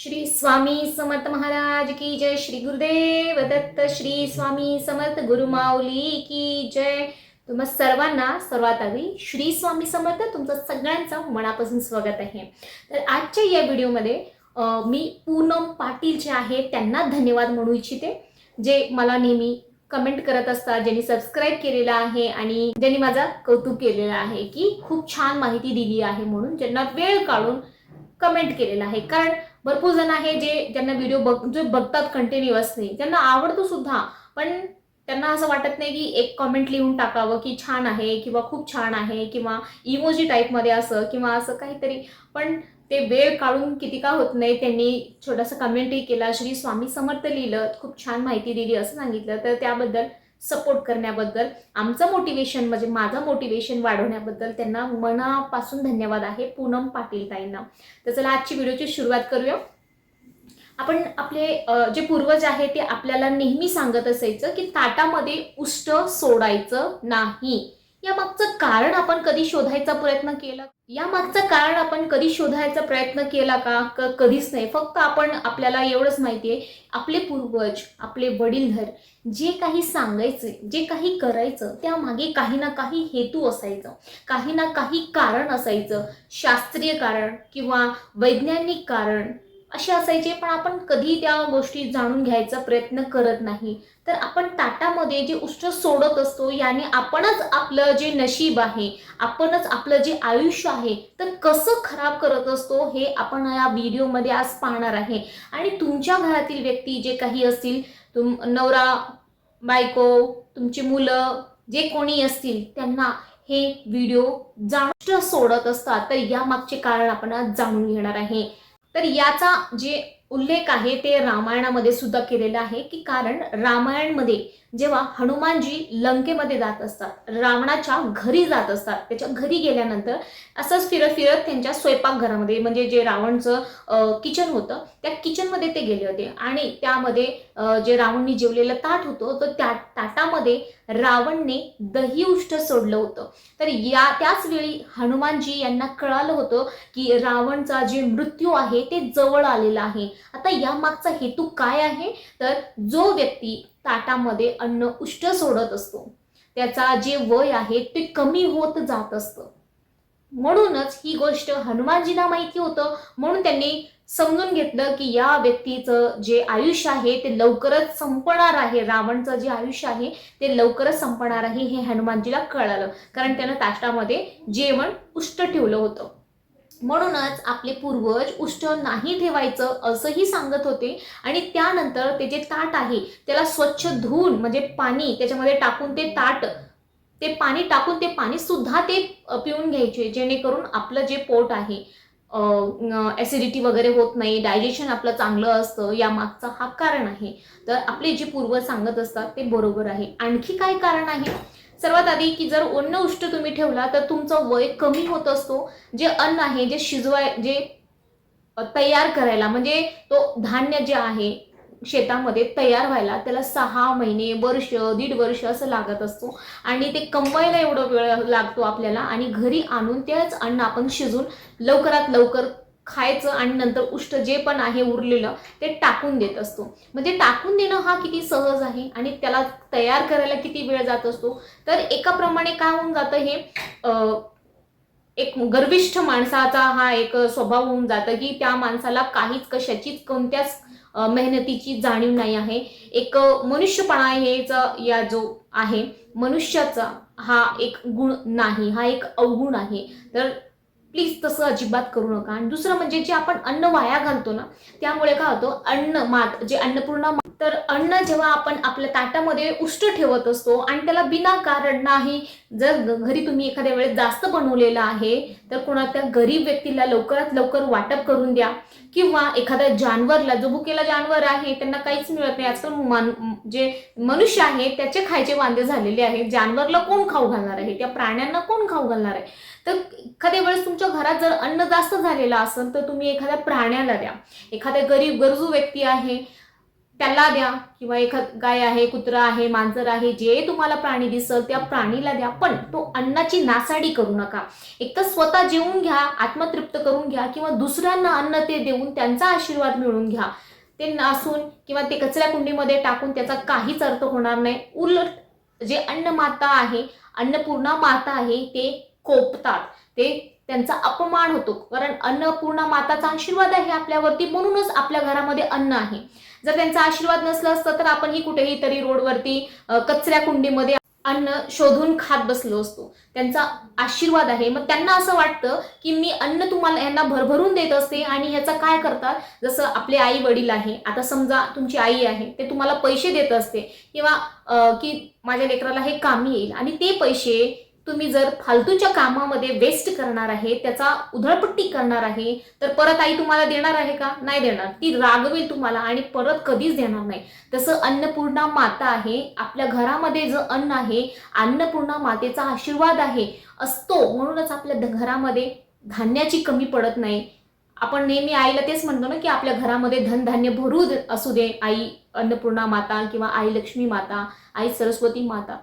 श्री स्वामी समर्थ महाराज की जय श्री गुरुदेव दत्त श्री स्वामी समर्थ गुरुमाऊली की जय. तुम्हा सर्वांना सर्वात आधी श्री स्वामी समर्थ तुमचं सगळ्यांचं मनापासून स्वागत आहे. तर आजच्या या व्हिडिओमध्ये मी पूनम पाटील जे आहे त्यांना धन्यवाद म्हणू इच्छिते जे मला नेहमी कमेंट करत असतात ज्यांनी सबस्क्राईब केलेलं आहे आणि ज्यांनी माझा कौतुक केलेलं आहे की खूप छान माहिती दिली आहे म्हणून ज्यांना वेळ काढून कमेंट केलेला आहे. कारण भरपूर जण आहे जे ज्यांना व्हिडिओ बघ जे बघतात कंटिन्युअसली त्यांना आवडतो सुद्धा. पण त्यांना असं वाटत नाही की एक कमेंट लिहून टाकावं की छान आहे किंवा खूप छान आहे किंवा इमोजी टाईपमध्ये असं किंवा असं काहीतरी. पण ते वेळ काढून किती का होत नाही त्यांनी छोटासा कमेंटही केला श्री स्वामी समर्थ लिहिलं खूप छान माहिती दिली असं सांगितलं. तर त्याबद्दल सपोर्ट करण्याबद्दल आमचं मोटिवेशन म्हणजे माझं मोटिवेशन वाढवण्याबद्दल त्यांना मनापासून धन्यवाद आहे पूनम पाटील ताईंना. तर चला आजची व्हिडिओची सुरुवात करूया. आपण आपले जे पूर्वज आहे ते आपल्याला नेहमी सांगत असायचं की ताटामध्ये उष्ट सोडायचं नाही. या मागचं कारण आपण कधी शोधायचा प्रयत्न केला? या मागचं कारण आपण कधी शोधायचा प्रयत्न केला का? कधीच नाही. फक्त आपण आपल्याला एवढंच माहिती आहे आपले पूर्वज आपले वडीलधर जे काही सांगायचे जे काही करायचं त्यामागे काही ना काही हेतू असायचं. काही ना काही कारण असायचं. शास्त्रीय कारण किंवा वैज्ञानिक कारण असे असायचे पण आपण कधी त्या गोष्टी जाणून घ्यायचा प्रयत्न करत नाही. तर आपण ताटामध्ये जे उष्ट सोडत असतो याने आपणच आपलं जे नशीब आहे आपणच आपलं जे आयुष्य आहे तर कसं खराब करत असतो हे आपण या व्हिडिओमध्ये आज पाहणार आहे. आणि तुमच्या घरातील व्यक्ती जे काही असतील तुम नवरा बायको तुमची मुलं जे कोणी असतील त्यांना हे व्हिडिओ जाणष्ट सोडत असतात. तर यामागचे कारण आपण आज जाणून घेणार आहे. तर याचा जे उल्लेख आहे ते रामायणामध्ये सुद्धा केलेला आहे की कारण रामायणमध्ये जेव्हा हनुमानजी लंकेमध्ये जात असतात रावणाच्या घरी जात असतात त्याच्या घरी गेल्यानंतर असंच फिरत फिरत त्यांच्या स्वयंपाकघरामध्ये म्हणजे जे रावणचं किचन होतं त्या किचनमध्ये ते गेले होते. आणि त्यामध्ये जे रावणनी जेवलेलं ताट होतं तर त्या ताटामध्ये रावणने दही उष्ट सोडलं होतं. तर या त्याच वेळी हनुमानजी यांना कळालं होतं की रावणचा जे मृत्यू आहे ते जवळ आलेला आहे. आता या मागचा हेतू काय आहे? तर जो व्यक्ती ताटामध्ये अन्न उष्ट सोडत असतो. त्याचा जे वय आहे ते कमी होत जात असतं. म्हणूनच ही गोष्ट हनुमानजींना माहिती होतं. म्हणून त्यांनी समजून घेतलं की या व्यक्तीचं जे आयुष्य आहे ते लवकरच संपणार आहे. रावणचं जे आयुष्य आहे ते लवकरच संपणार आहे हे हनुमानजीला कळालं. कारण त्यानं ताटामध्ये जेवण उष्ट ठेवलं होतं. म्हणूनच आपले पूर्वज उष्ट नाही ठेवायचं असंही सांगत होते. आणि त्यानंतर ते जे ताट आहे त्याला स्वच्छ धुवून म्हणजे पाणी त्याच्यामध्ये टाकून ते ताट ते पाणी टाकून ते पाणी सुद्धा ते पिऊन घ्यायचे. जेणेकरून आपलं जे पोट आहे ॲसिडिटी वगैरे होत नाही डायजेशन आपलं चांगलं असतं या मागचा हा कारण आहे. तर आपले जे पूर्वज सांगत असतात ते बरोबर आहे. आणखी काय कारण आहे? सर्वात आधी की जर अन्न उष्ट तुम्ही ठेवला तर तुमचं वय कमी होत असतो. जे अन्न आहे जे शिजवाय जे तयार करायला म्हणजे तो धान्य जे आहे शेतामध्ये तयार व्हायला त्याला सहा महिने वर्ष दीड वर्ष असं लागत असतो. आणि ते कमवायला एवढं वेळ लागतो आपल्याला आणि घरी आणून तेच अन्न आपण शिजून लवकरात लवकर खायचं आणि नंतर उष्ट जे पण आहे उरलेलं ते टाकून देत असतो. म्हणजे टाकून देणं हा किती सहज आहे आणि त्याला तयार करायला किती वेळ जात असतो? तर एकाप्रमाणे काय होऊन जातं हे एक गर्विष्ठ माणसाचा हा एक स्वभाव होऊन जातं की त्या माणसाला काहीच कशाचीच कोणत्याच मेहनतीची जाणीव नाही आहे. एक मनुष्यपणा हेचा या जो आहे मनुष्याचा हा एक गुण नाही हा एक अवगुण आहे. तर प्लीज तसं अजिबात करू नका. आणि दुसरं म्हणजे जे आपण अन्न वाया घालतो ना त्यामुळे काय होतं अन्न मात जे अन्नपूर्णा मात, तर अन्न जेव्हा आपण आपल्या ताटामध्ये उष्ट ठेवत असतो आणि त्याला बिना कारण नाही जर घरी तुम्ही एखाद्या वेळेस जास्त बनवलेलं आहे तर कोणाच्या गरीब व्यक्तीला लवकरात लवकर वाटप करून द्या. किंवा एखाद्या जानवरला जो भुकेला जानवर आहे त्यांना काहीच मिळत नाही. आजकाल मान जे मनुष्य आहे त्याचे खायचे वांदे झालेले आहेत. जानवरला कोण खाऊ घालणार आहे? त्या प्राण्यांना कोण खाऊ घालणार आहे? तर एखाद्या वेळेस तुमच्या घरात जर अन्न जास्त झालेलं असेल तर तुम्ही एखाद्या प्राण्याला द्या. एखाद्या गरीब गरजू व्यक्ती आहे त्याला द्या. किंवा एखाद गाय आहे कुत्रा आहे मांजर आहे जे तुम्हाला प्राणी दिसल त्या प्राणीला द्या. पण तो अन्नाची नासाडी करू नका. एक तर स्वतः जेवून घ्या आत्मतृप्त करून घ्या किंवा दुसऱ्यांना अन्न ते देऊन त्यांचा आशीर्वाद मिळवून घ्या. ते नासून किंवा ते कचऱ्या कुंडीमध्ये टाकून त्याचा काहीच अर्थ होणार नाही. उलट जे अन्नमाता आहे अन्नपूर्णा माता आहे ते कोपतात. ते त्यांचा अपमान होतो. कारण अन्नपूर्णा माताचा आशीर्वाद आहे आपल्यावरती म्हणूनच आपल्या घरामध्ये अन्न आहे. जर त्यांचा आशीर्वाद नसला असतं तर आपणही कुठेही तरी रोडवरती कचऱ्या कुंडीमध्ये अन्न शोधून खात बसलो असतो. त्यांचा आशीर्वाद आहे. मग त्यांना असं वाटतं की मी अन्न तुम्हाला यांना भरभरून देत असते आणि ह्याचा काय करतात? जसं आपले आई वडील आहे. आता समजा तुमची आई आहे ते तुम्हाला पैसे देत असते. किंवा की माझ्या लेकराला हे कामी येईल आणि ते पैसे तुम्ही जर फालतूच्या कामामध्ये वेस्ट करणार आहे त्याचा उधळपट्टी करणार आहे तर परत आई तुम्हाला देणार आहे का? नाही देणार. ती रागवेल तुम्हाला आणि परत कधीच देणार नाही. तसं अन्नपूर्णा माता आहे. आपल्या घरामध्ये जो अन्न आहे अन्नपूर्णा मातेचा आशीर्वाद आहे असतो. म्हणूनच आपल्या घरामध्ये धान्याची कमी पडत नाही. आपण नेहमी आईला तेच म्हणतो ना की आपल्या घरामध्ये धनधान्य भरू दे- असू दे. आई अन्नपूर्णा माता किंवा आई लक्ष्मी माता आई सरस्वती माता.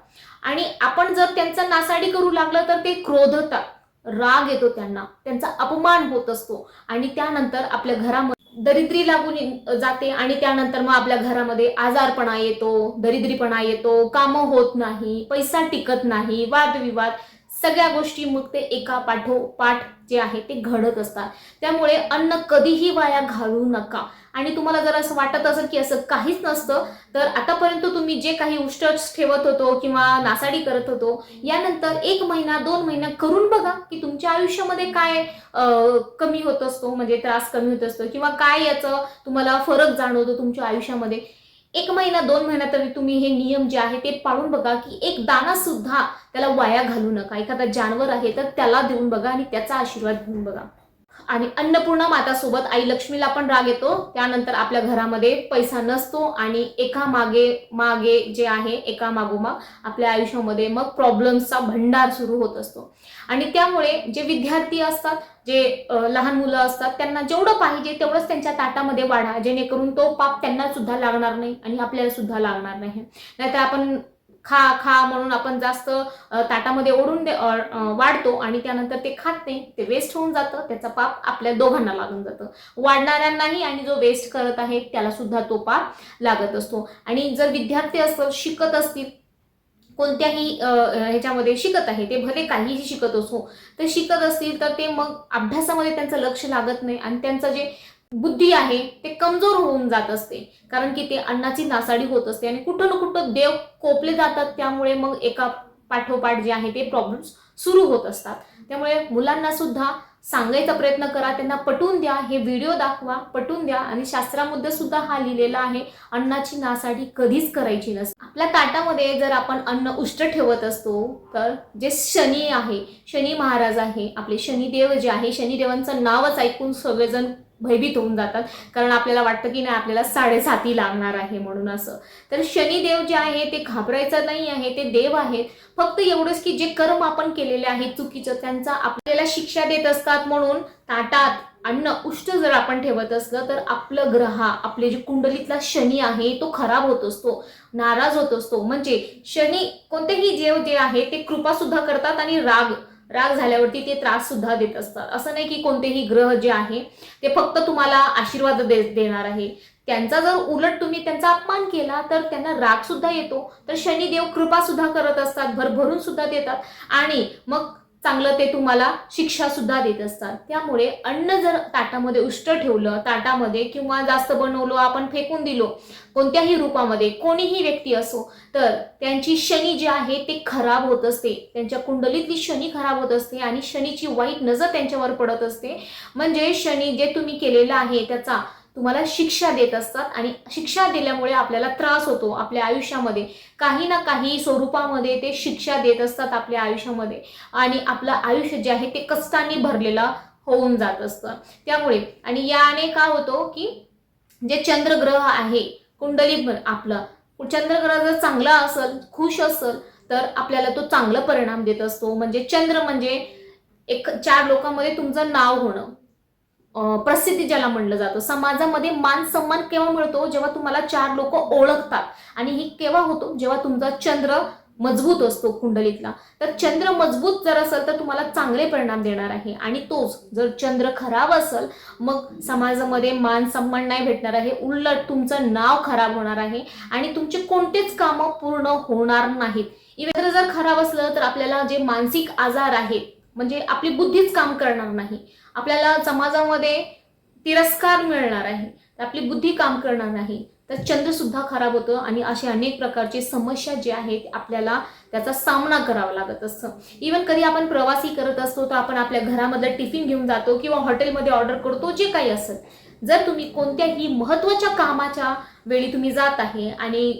आणि आपण जर त्यांचा नासाडी करू लागलं तर ते क्रोधतात राग येतो त्यांना. त्यांचा अपमान होत असतो. आणि त्यानंतर आपल्या घरामध्ये दरिद्री लागून जाते आणि त्यानंतर मग आपल्या घरामध्ये आजारपणा येतो दरिद्रीपणा येतो कामं होत नाही पैसा टिकत नाही वादविवाद सगळ्या गोष्टी मग ते एका पाठोपाठ जे आहे ते घडत असतात. त्यामुळे अन्न कधीही वाया घालू नका. आणि तुम्हाला जर असं वाटत असेल की असं काहीच नसतं तर आतापर्यंत तुम्ही जे काही उष्टच ठेवत होतो किंवा नासाडी करत होतो यानंतर एक महिना दोन महिना करून बघा की तुमच्या आयुष्यामध्ये काय कमी होत असतो म्हणजे त्रास कमी होत असतो किंवा काय याचं तुम्हाला फरक जाणवतो तुमच्या आयुष्यामध्ये. एक महिना दोन महिना तरी तुम्ही हे नियम जे आहे ते पाळून बघा की एक दाना सुद्धा त्याला वाया घालू नका. एखादा जानवर आहे तर त्याला देऊन बघा आणि त्याचा आशीर्वाद घेऊन बघा. आणि अन्नपूर्णा मातासोबत आई लक्ष्मीला पण राग येतो. त्यानंतर आपल्या घरामध्ये पैसा नसतो आणि एका मागे मागे जे आहे एका मागोमाग आपल्या आयुष्यामध्ये मग प्रॉब्लेम्सचा भंडार सुरू होत असतो. आणि त्यामुळे जे विद्यार्थी असतात जे लहान मुलं असतात त्यांना जेवढं पाहिजे तेवढंच त्यांच्या ताटामध्ये वाढा. जेणेकरून तो पाप त्यांना सुद्धा लागणार नाही आणि आपल्याला सुद्धा लागणार नाही. नाहीतर आपण खा खा म्हणून आपण जास्त ताटामध्ये ओढून दे वाढतो आणि त्यानंतर ते खात नाही ते वेस्ट होऊन जातं त्याचा पाप आपल्या दोघांना लागून जातं. वाढणाऱ्यांनाही आणि जो वेस्ट करत आहे त्याला सुद्धा तो पाप लागत असतो. आणि जर विद्यार्थी असतं शिकत असतील कोणत्याही ह्याच्यामध्ये शिकत आहे ते भले काहीही शिकत असो तर शिकत असतील तर ते मग अभ्यासामध्ये त्यांचं लक्ष लागत नाही आणि त्यांचं जे बुद्धी आहे ते कमजोर होऊन जात असते. कारण की ते अन्नाची नासाडी होत असते आणि कुठं ना कुठं देव कोपले जातात. त्यामुळे मग एका पाठोपाठ जे आहे ते प्रॉब्लेम्स सुरू होत असतात. त्यामुळे मुलांना सुद्धा सांगायचा प्रयत्न करा त्यांना पटवून द्या हे व्हिडिओ दाखवा पटवून द्या. आणि शास्त्रामध्ये सुद्धा हा लिहिलेला आहे अन्नाची नासाडी कधीच करायची नसते. आपल्या ताटामध्ये जर आपण अन्न उष्ट ठेवत असतो तर जे शनी आहे शनी महाराज आहे आपले शनिदेव जे आहे शनिदेवांचं नावच ऐकून सगळेजण भयभीत होऊन जातात. कारण आपल्याला वाटतं की नाही आपल्याला साडेसाती लागणार आहे म्हणून असं. तर शनिदेव जे आहे ते घाबरायचं नाही आहे ते देव आहेत. फक्त एवढंच की जे कर्म आपण केलेले आहेत चुकीचं त्यांचा आपल्याला शिक्षा देत असतात म्हणून ताटात अन्न उष्ट जर आपण ठेवत असलं तर आपलं ग्रहा आपले जे कुंडलीतला शनी आहे तो खराब होत असतो नाराज होत असतो. म्हणजे शनी कोणतेही देव जे आहे ते कृपा सुद्धा करतात आणि राग राग झाल्यावरती ते त्रास सुद्धा देत असतात. असं नाही की कोणतेही ग्रह जे आहे ते फक्त तुम्हाला आशीर्वाद दे देणार आहे. त्यांचा जर उलट तुम्ही त्यांचा अपमान केला तर त्यांना राग सुद्धा येतो. तर शनिदेव कृपा सुद्धा करत असतात भरभरून सुद्धा देतात. आणि मग चांगलं ते तुम्हाला शिक्षा सुद्धा देत असतात. त्यामुळे अन्न जर ताटामध्ये उष्ट ठेवलं ताटामध्ये किंवा जास्त बनवलं आपण फेकून दिलो कोणत्याही रूपामध्ये कोणीही व्यक्ती असो तर त्यांची शनी जी आहे ते खराब होत असते. त्यांच्या कुंडलीतली शनी खराब होत असते आणि शनीची वाईट नजर त्यांच्यावर पडत असते. म्हणजे शनी जे तुम्ही केलेलं आहे त्याचा तुम्हाला शिक्षा देत असतात आणि शिक्षा दिल्यामुळे आपल्याला त्रास होतो आपल्या आयुष्यामध्ये. काही ना काही स्वरूपामध्ये ते शिक्षा देत असतात आपल्या आयुष्यामध्ये. आणि आपलं आयुष्य जे आहे ते कष्टाने भरलेलं होऊन जात असतं. त्यामुळे आणि याने काय होतो की जे चंद्रग्रह आहे कुंडली आपलं चंद्रग्रह जर चांगला असेल खुश असेल तर आपल्याला तो चांगला परिणाम देत असतो. म्हणजे चंद्र म्हणजे एक चार लोकांमध्ये तुमचं नाव होणं. प्रसिद्धी ज्याला म्हणलं जातं. समाजामध्ये मान सन्मान केव्हा मिळतो? जेव्हा तुम्हाला चार लोक ओळखतात. आणि हे केव्हा होतो? जेव्हा तुमचा चंद्र मजबूत असतो कुंडलीतला. तर चंद्र मजबूत जर असेल तर तुम्हाला चांगले परिणाम देणार आहे. आणि तोच जर चंद्र खराब असेल मग समाजामध्ये मान सन्मान नाही भेटणार आहे. उलट तुमचं नाव खराब होणार आहे. आणि तुमचे कोणतेच कामं पूर्ण होणार नाहीत. इव्हन जर खराब असलं तर आपल्याला जे मानसिक आजार आहेत म्हणजे आपली बुद्धीच काम करणार नाही. आपल्याला समाजामध्ये तिरस्कार मिळणार आहे तर आपली बुद्धी काम करणार नाही तर चंद्र सुद्धा खराब होतं आणि असे अनेक प्रकारचे समस्या जे आहेत आपल्याला त्याचा सामना करावा लागत असतं. इवन कधी आपण प्रवासी करत असतो तर आपण आपल्या घरामध्ये टिफिन घेऊन जातो किंवा हॉटेलमध्ये ऑर्डर करतो जे काही असेल. जर तुम्ही कोणत्याही महत्त्वाच्या कामाच्या वेळी तुम्ही जात आहे आणि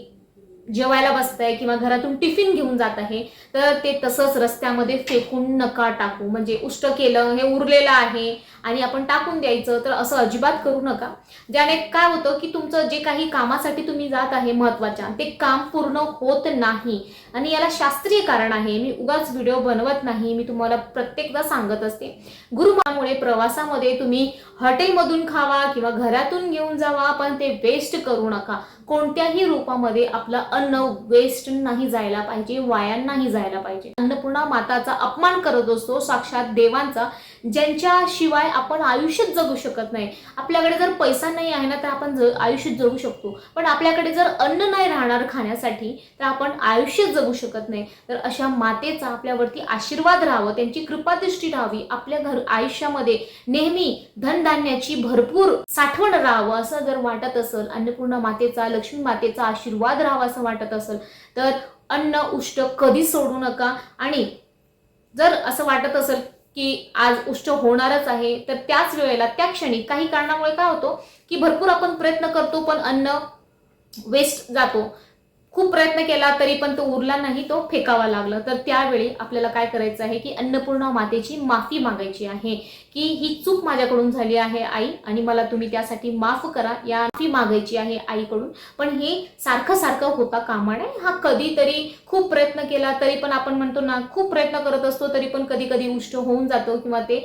जेवायला बसताय किंवा घरातून टिफिन घेऊन जात आहे तर ते तसंच रस्त्यामध्ये फेकून नका टाकू. म्हणजे उष्ट केलं हे उरलेलं आहे आणि आपण टाकून द्यायचं तर असं अजिबात करू नका. ज्याने काय होतं की तुमचं जे काही कामासाठी तुम्ही जात आहे महत्त्वाच्या ते काम पूर्ण होत नाही. आणि याला शास्त्रीय कारण आहे. मी उगाच व्हिडिओ बनवत नाही. मी तुम्हाला प्रत्येकदा सांगत असते. गुरुमामुळे प्रवासामध्ये तुम्ही हॉटेलमधून खावा किंवा घरातून घेऊन जावा पण ते वेस्ट करू नका. कोणत्याही रूपामध्ये आपलं अन्न वेस्ट नाही जायला पाहिजे वाया नाही जायला पाहिजे. अन्नपूर्णा माताचा अपमान करत असतो. साक्षात देवांचा ज्यांच्याशिवाय आपण आयुष्यच जगू शकत नाही. आपल्याकडे जर पैसा नाही आहे ना तर आपण ज आयुष्य जगू शकतो. पण आपल्याकडे जर अन्न नाही राहणार खाण्यासाठी तर आपण आयुष्य जगू शकत नाही. तर अशा मातेचा आपल्यावरती आशीर्वाद राहावं त्यांची कृपादृष्टी राहावी आपल्या घर आयुष्यामध्ये नेहमी धनधान्याची भरपूर साठवण राहावं असं जर वाटत असेल अन्नपूर्णा मातेचा लक्ष्मी मातेचा आशीर्वाद राहावा असं वाटत असेल तर अन्न उष्ट कधी सोडू नका. आणि जर असं वाटत असेल की आज उष्ट होणारच आहे तर त्याच वेळेला त्या क्षणी काही कारणामुळे काय होतो की भरपूर आपण प्रयत्न करतो पण अन्न वेस्ट जातो. खूप प्रयत्न केला तरी पण तो उरला नाही तो फेकावा लागला. तर त्यावेळी आपल्याला काय करायचं आहे की अन्नपूर्णा मातेची माफी मागायची आहे. की ही चूक माझ्याकडून झाली आहे आई आणि मला तुम्ही त्यासाठी माफ करा. या माफी मागायची आहे आईकडून. पण हे सारखं सारखं होता कामा नये. हा कधीतरी खूप प्रयत्न केला तरी पण आपण म्हणतो ना खूप प्रयत्न करत असतो तरी पण कधी कधी उष्ट होऊन जातो किंवा ते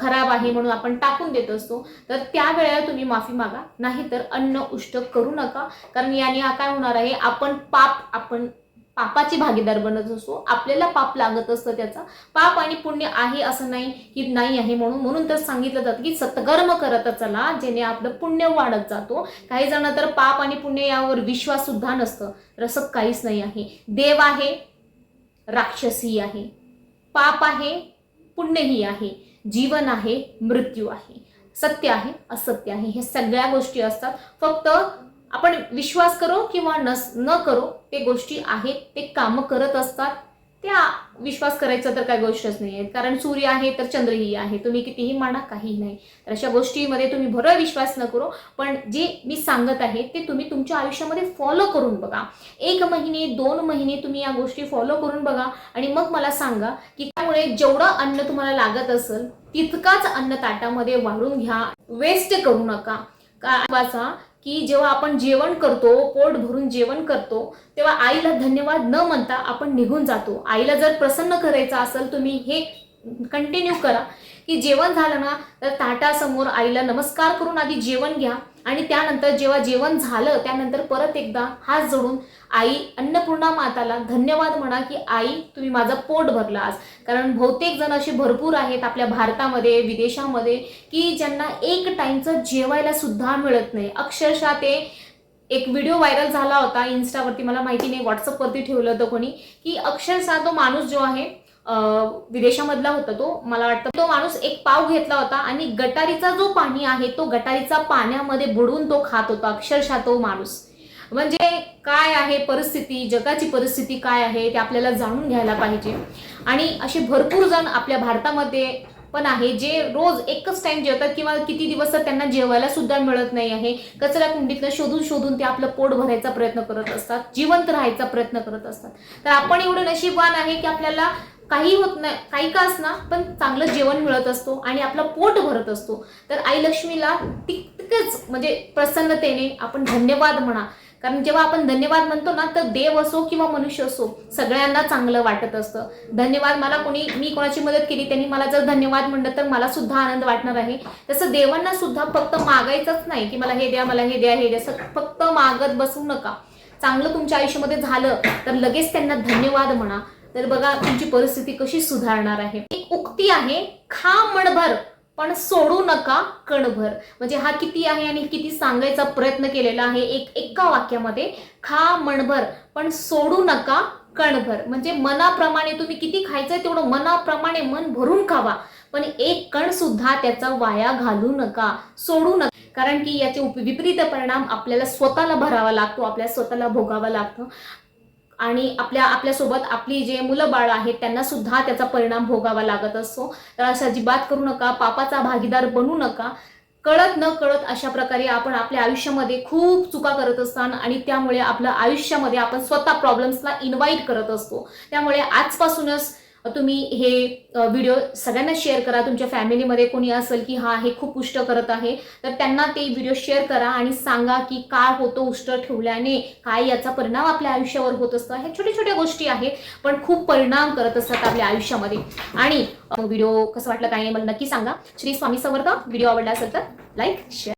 खराब आहे म्हणून आपण टाकून देत असतो. तर त्यावेळेला तुम्ही माफी मागा. नाहीतर अन्न उष्ट करू नका. कारण याने काय होणार आहे? आपण पाप आपण पापाची भागीदार बनत असतो आपल्याला पाप लागत असतं त्याचा. पाप आणि पुण्य आहे असं नाही की नाही आहे म्हणून म्हणून तर सांगितलं जातं की सत्कर्म करत चला जेणे आपलं पुण्य वाढत जातो. काही जण तर पाप आणि पुण्य यावर विश्वास सुद्धा नसतं. रसक काहीच नाही आहे. देव आहे राक्षसी आहे. पाप आहे पुण्यही आहे. जीवन आहे मृत्यू आहे. सत्य आहे असत्य आहे. हे सगळ्या गोष्टी असतात. फक्त आपण विश्वास करो किंवा नस न करो ते गोष्टी आहेत ते कामं करत असतात. त्या विश्वास करायचा तर काही गोष्टच नाही आहे कारण सूर्य आहे तर चंद्रही आहे. तुम्ही कितीही माना काही नाही. तर अशा गोष्टीमध्ये तुम्ही भरं विश्वास न करो. पण जे मी सांगत आहे ते तुम्ही तुमच्या आयुष्यामध्ये फॉलो करून बघा. एक महिने दोन महिने तुम्ही या गोष्टी फॉलो करून बघा. आणि मग मला सांगा की त्यामुळे जेवढं अन्न तुम्हाला लागत असेल तितकाच अन्न ताटामध्ये वाढून घ्या. वेस्ट करू नका. का वाचा की जेव्हा आपण जेवण करतो पोट भरून जेवण करतो तेव्हा आईला धन्यवाद न म्हणता आपण निघून जातो. आईला जर प्रसन्न करायचं असेल तुम्ही हे कंटिन्यू करा. की जेवण झालं ना तर ताटासमोर आईला नमस्कार करून आधी जेवण घ्या. आणि त्यानंतर जेव्हा जेवण झालं त्यानंतर परत एकदा हात जोडून आई अन्नपूर्णा माताला धन्यवाद म्हणा की आई तुम्ही माझं पोट भरलं आज. कारण बहुतेक जण असे भरपूर आहेत आपल्या भारतामध्ये विदेशामध्ये की ज्यांना एक टाईमचं जेवायला सुद्धा मिळत नाही. अक्षरशः ते एक व्हिडिओ व्हायरल झाला होता इन्स्टावरती. मला माहिती नाही व्हॉट्सअपवरती ठेवलं होतं कोणी की अक्षरशः तो माणूस जो आहे विदेशामधला होता तो मला वाटतं. तो माणूस एक पाव घेतला होता आणि गटारीचा जो पाणी आहे तो गटारीचा पाण्यामध्ये बुडून तो खात होता अक्षरशः तो माणूस. म्हणजे काय आहे परिस्थिती जगाची परिस्थिती काय आहे ते आपल्याला जाणून घ्यायला पाहिजे. आणि असे भरपूर जण आपल्या भारतामध्ये पण आहे जे रोज एकच टाइम जेवतात किंवा किती दिवस त्यांना जेवायला सुद्धा मिळत नाही आहे. कचरा कुंडीतनं शोधून शोधून ते आपलं पोट भरायचा प्रयत्न करत असतात जिवंत राहायचा प्रयत्न करत असतात. तर आपण एवढं नशीबवान आहे की आपल्याला काही होत नाही काही का असणार पण चांगलं जेवण मिळत असतो आणि आपलं पोट भरत असतो. तर आई लक्ष्मीला तितकेच म्हणजे प्रसन्नतेने आपण धन्यवाद म्हणा. कारण जेव्हा आपण धन्यवाद म्हणतो ना तर देव असो किंवा मनुष्य असो सगळ्यांना चांगलं वाटत असतं. धन्यवाद मला कोणी मी कोणाची मदत केली त्यांनी मला जर धन्यवाद म्हणलं तर मला सुद्धा आनंद वाटणार आहे. तसं देवांना सुद्धा फक्त मागायचंच नाही की मला हे द्या मला हे द्या हे द्या फक्त मागत बसू नका. चांगलं तुमच्या आयुष्यामध्ये झालं तर लगेच त्यांना धन्यवाद म्हणा. तर बघा तुमची परिस्थिती कशी सुधारणार आहे. एक उक्ती आहे खा मणभर पण सोडू नका कणभर. म्हणजे हा किती आहे आणि किती सांगायचा प्रयत्न केलेला आहे एक एका वाक्यामध्ये. खा मणभर पण सोडू नका कणभर. म्हणजे मनाप्रमाणे तुम्ही किती खायचंय तेवढं मनाप्रमाणे मन भरून खावा. पण एक कण सुद्धा त्याचा वाया घालू नका सोडू नका. कारण की याचे उप- विपरीत परिणाम आपल्याला स्वतःला भरावा लागतो आपल्या स्वतःला भोगावा लागतो. आणि आपल्या आपल्यासोबत आपली जे मुलं बाळ आहेत त्यांना सुद्धा त्याचा परिणाम भोगावा लागत असतो. तर असं अजिबात करू नका पापाचा भागीदार बनू नका. कळत न कळत अशा प्रकारे आपण आपल्या आयुष्यामध्ये खूप चुका करत असताना आणि त्यामुळे आपल्या आयुष्यामध्ये आपण स्वतः प्रॉब्लेम्सला इन्व्हाइट करत असतो. त्यामुळे आजपासूनच तुम्ही हे व्हिडिओ सगळ्यांना शेअर करा. तुमच्या फॅमिलीमध्ये कोणी असेल की हा हे खूप उष्ट करत आहे. तर त्यांना ते व्हिडिओ शेअर करा आणि सांगा की काय होतं उष्ट ठेवल्याने काय याचा परिणाम आपल्या आयुष्यावर होत असतो. ह्या छोट्या छोट्या गोष्टी आहेत पण खूप परिणाम करत असतात आपल्या आयुष्यामध्ये. आणि व्हिडिओ कसं वाटलं काय नाही मला नक्की सांगा. श्री स्वामी समर्थ व्हिडिओ आवडला असेल तर लाईक शेअर